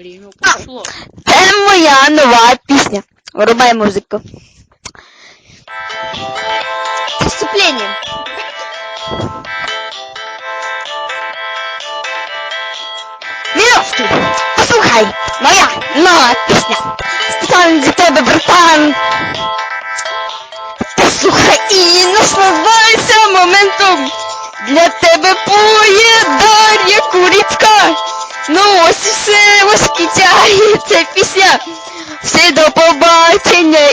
Ну пошло. Це моя нова пісня. Вирубай музику. Це вступлення. Послухай, моя нова пісня. Спеціально для тебе, братан. Послухай і наслаждайся моментом. Для тебе поє Дар'я Ну ось і все, ось кінчає це пісня. Все до побачення